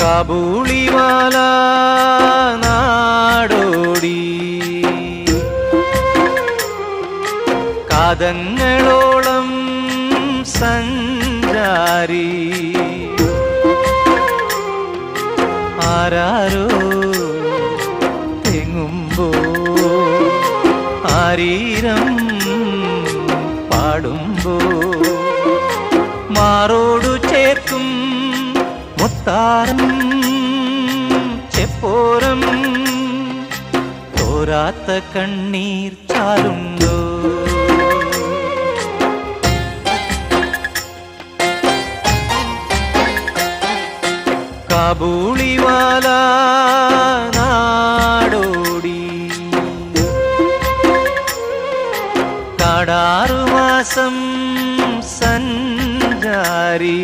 കാബൂളിവാല നാടോടി. കാതങ്ങളോളം സഞ്ചാരി. ആരാരോ തെങ്ങുമ്പോ ആരീരം പാടുമ്പോ മാറോടു ചേർക്കും മുത്താരം ചെപ്പോരം തോരാത്ത കണ്ണീർ ചാലുണ്ടോ കാബൂളിവാല നാടോടി. കാടാറുമാസം സഞ്ചാരി.